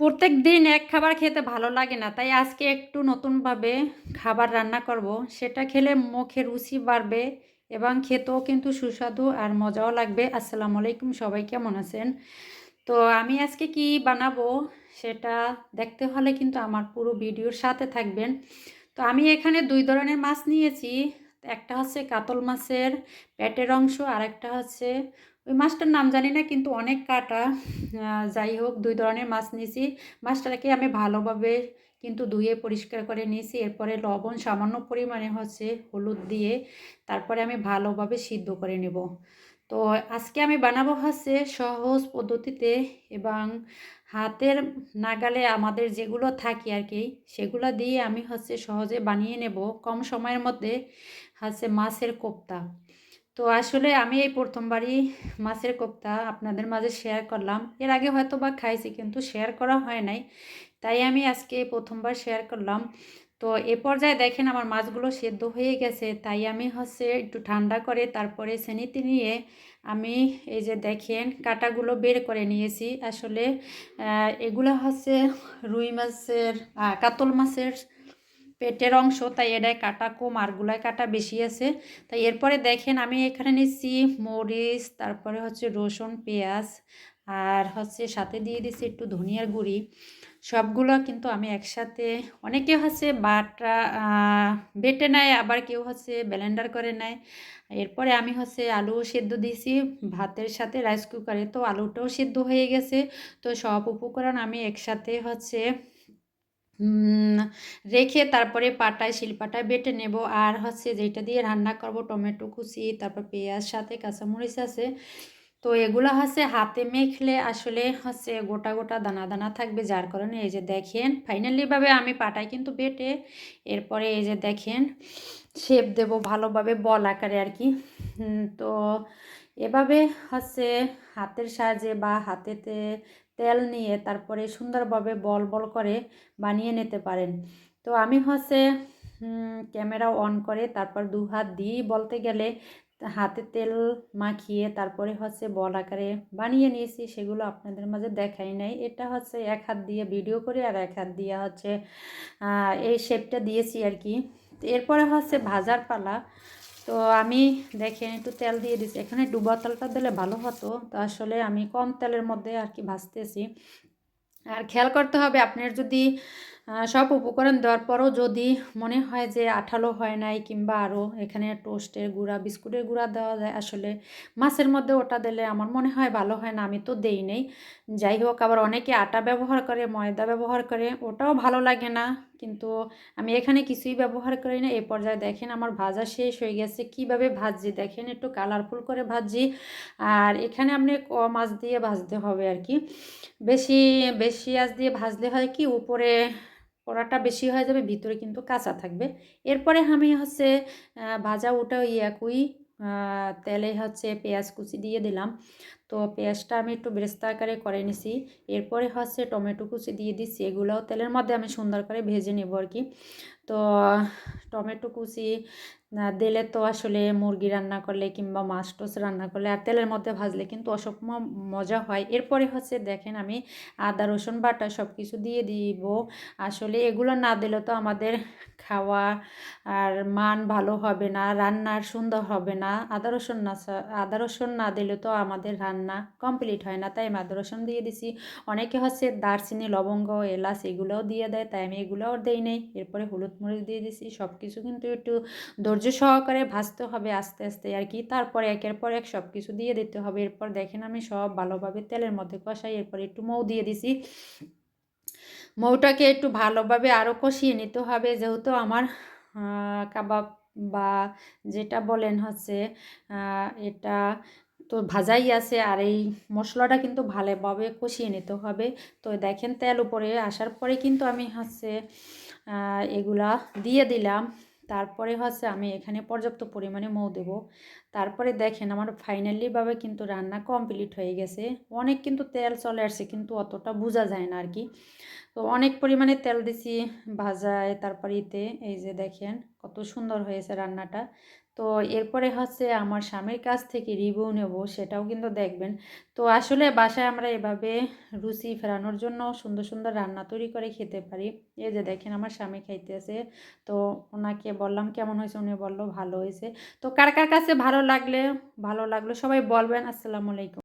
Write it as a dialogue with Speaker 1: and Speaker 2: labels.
Speaker 1: প্রত্যেক দিন এক খাবার খেতে ভালো লাগে না, তাই আজকে একটু নতুনভাবে খাবার রান্না করব। সেটা খেলে মুখে রুচি বাড়বে এবং খেতেও কিন্তু সুস্বাদু আর মজাও লাগবে। আসসালামু আলাইকুম, সবাই কেমন আছেন? তো আমি আজকে কি বানাবো সেটা দেখতে হলে কিন্তু আমার পুরো ভিডিওর সাথে থাকবেন। তো আমি এখানে দুই ধরনের মাছ নিয়েছি, একটা হচ্ছে কাতল মাছের পেটের অংশ আর একটা হচ্ছে ওই মাছটার নাম জানি না, কিন্তু অনেক কাটা। যাই হোক, দুই ধরনের মাছ নিয়েছি। মাছটাকে আমি ভালোভাবে কিন্তু ধুয়ে পরিষ্কার করে নিয়েছি। এরপরে লবণ সামান্য পরিমাণে হচ্ছে হলুদ দিয়ে তারপরে আমি ভালোভাবে সিদ্ধ করে নেব। তো আজকে আমি বানাবো হচ্ছে সহজ পদ্ধতিতে এবং হাতের নাগালে আমাদের যেগুলো থাকে আর কি, সেগুলো দিয়ে আমি হচ্ছে সহজে বানিয়ে নেব। কম সময়ের মধ্যে হচ্ছে মাছের কোপ্তা। তো আসলে আমি এই প্রথমবারই মাছের কোপ্তা আপনাদের মাঝে শেয়ার করলাম। এর আগে হয়তো বা খাইছি কিন্তু শেয়ার করা হয় নাই। তাই আমি আজকে প্রথমবার শেয়ার করলাম। তো এ পর্যায়ে দেখেন আমার মাছগুলো সেদ্ধ হয়ে গেছে। তাই আমি হচ্ছে একটু ঠান্ডা করে তারপরে সেনিতে নিয়ে আমি এই যে দেখেন কাটাগুলো বের করে নিয়েছি। আসলে এগুলো হচ্ছে রুই মাছের কাতল মাছের পেটের অংশ, তাই এটায় কাটা কম আরগুলায় কাটা বেশি আছে। তাই এরপরে দেখেন, আমি এখানে নিচ্ছি মরিচ, তারপরে হচ্ছে রসুন, পেঁয়াজ, আর হচ্ছে সাথে দিয়ে দিচ্ছি একটু ধনিয়ার গুঁড়ি। সবগুলো কিন্তু আমি একসাথে, অনেকে হচ্ছে বাটা বেটে নেয়, আবার কেউ হচ্ছে ব্লেন্ডার করে নেয়। এরপরে আমি হচ্ছে আলু সেদ্ধ দিয়েছি, ভাতের সাথে রাইস কুকারে। তো আলুটাও সেদ্ধ হয়ে গেছে, তো সব উপকরণ আমি একসাথে হচ্ছে রেখে তারপরে পাটায়, শিলপাটায় বেটে নেব। আর হচ্ছে যেটা দিয়ে রান্না করব, টমেটো কুচি, তারপর পেঁয়াজ, সাথে কাঁচামরিচ আছে। তো এগুলো হচ্ছে হাতে মেখলে আসলে হচ্ছে গোটা গোটা দানা দানা থাকবে। যার কারণে এই যে দেখেন ফাইনালিভাবে আমি পাটায় কিন্তু বেটে, এরপরে এই যে দেখেন শেপ দেব ভালোভাবে বল আকারে আর কি। তো এভাবে হচ্ছে হাতের সাহায্যে বা হাতেতে তেল নিয়ে তারপরে সুন্দরভাবে বল বল করে বানিয়ে নিতে পারেন। তো আমি হচ্ছে ক্যামেরা অন করে তারপর দু হাত দিয়েই বলতে গেলে হাতে তেল মাখিয়ে তারপরে হচ্ছে বল আকারে বানিয়ে নিয়েছি, সেগুলো আপনাদের মাঝে দেখাই নাই। এটা হচ্ছে এক হাত দিয়ে ভিডিও করে আর এক হাত দিয়ে হচ্ছে এই শেপটা দিয়েছি আর কি। এরপরে হচ্ছে ভাজার পালা। তো আমি দেখেন একটু তেল দিয়ে দিছি। এখানে ডুবা তেলটা দিলে ভালো হতো। তো আসলে আমি কম তেলের মধ্যে আর কি ভাজতেছি। আর খেয়াল করতে হবে, আপনার যদি সব উপকরণ দেওয়ার পরও যদি মনে হয় যে আঠালো হয় নাই কিংবা আরও এখানে টোস্টের গুঁড়া, বিস্কুটের গুঁড়া দেওয়া যায়, আসলে মাছের মধ্যে ওটা দিলে আমার মনে হয় ভালো হয় না, আমি তো দেই নেই। যাই হোক, আবার অনেকে আটা ব্যবহার করে, ময়দা ব্যবহার করে, ওটাও ভালো লাগে না। কিন্তু আমি এখানে কিছুই ব্যবহার করি না, এ পর্যায়ে দেখেন আমার ভাজা শেষ হয়ে গেছে, কীভাবে ভাজছি? দেখেন একটু কালারফুল করে ভাজি আর এখানে আপনি কম আঁচ দিয়ে ভাজতে হবে আর কি। বেশি বেশি আঁচ দিয়ে ভাজলে হয় কি, উপরে পড়াটা বেশি হয়ে যাবে, ভিতরে কিন্তু কাঁচা থাকবে। এরপরে আমি হচ্ছে ভাজা ওটা একই তেলে হচ্ছে পেঁয়াজ কুচি দিয়ে দিলাম। তো পেঁয়াজটা আমি একটু বেরেস্তা আকারে করে নিছি। এরপরে হচ্ছে টমেটো কুচি দিয়ে দিচ্ছি। এগুলোও তেলের মধ্যে আমি সুন্দর করে ভেজে নেব আর কি। তো টমেটো কুচি দিলে তো আসলে মুরগি রান্না করলে কিংবা মাছ টোস রান্না করলে আর তেলের মধ্যে ভাজলে কিন্তু অসম মজা হয়। এরপরে হচ্ছে দেখেন আমি আদা, রসুন, বাটা সব কিছু দিয়ে দিব। আসলে এগুলো না দিলে তো আমাদের খাওয়া আর মান ভালো হবে না, রান্নার সুন্দর হবে না। আদা, রসুন না আদা, রসুন না দিলে তো আমাদের রান্না কমপ্লিট হয় না। তাই আমি আদা, রসুন দিয়ে দিছি। অনেকে হচ্ছে দারচিনি, লবঙ্গ, এলাচ এগুলোও দিয়ে দেয়, তাই আমি এগুলোও দেই নেই। এরপরে হলুদ মরিচ দিয়ে দিছি সব কিছু কিন্তু একটু ধৈর্য সহকারে ভাজতে হবে আস্তে আস্তে আর কি। তারপরে একের পর এক সব কিছু দিয়ে দিতে হবে। এরপর দেখেন আমি সব ভালোভাবে তেলের মধ্যে কষাই, এরপর একটু মৌ দিয়ে দিছি। মৌটাকে একটু ভালোভাবে আরও কষিয়ে নিতে হবে। যেহেতু আমার কাবাব বা যেটা বলেন হচ্ছে এটা তো ভাজাই আছে আর এই মশলাটা কিন্তু ভালোভাবে কষিয়ে নিতে হবে। তো দেখেন তেল উপরে আসার পরে কিন্তু আমি হচ্ছে এগুলা দিয়ে দিলাম। তারপরে হচ্ছে আমি এখানে পর্যাপ্ত পরিমাণে মৌ দেব। তারপরে দেখেন আমার ফাইনালিভাবে কিন্তু রান্না কমপ্লিট হয়ে গেছে। অনেক কিন্তু তেল চলে আসছে কিন্তু অতটা বোঝা যায় না আর কি। তো অনেক পরিমাণে তেল দিছি ভাজায়, তারপরে ইতে এই যে দেখেন কত সুন্দর হয়েছে রান্নাটা। তো এরপরে হচ্ছে আমার স্বামীর কাছ থেকে রিভিউ নেব, সেটাও কিন্তু দেখবেন। তো আসলে বাসায় আমরা এভাবে রুচি ফেরানোর জন্য সুন্দর সুন্দর রান্না তৈরি করে খেতে পারি। এই যে দেখেন আমার স্বামী খাইতে আছে তো ওনাকে বললাম, কেমন হয়েছে? উনি বলল, ভালো হয়েছে। তো কার কার কাছে ভালো লাগলে, ভালো লাগল সবাই বলবেন। আসসালামু আলাইকুম।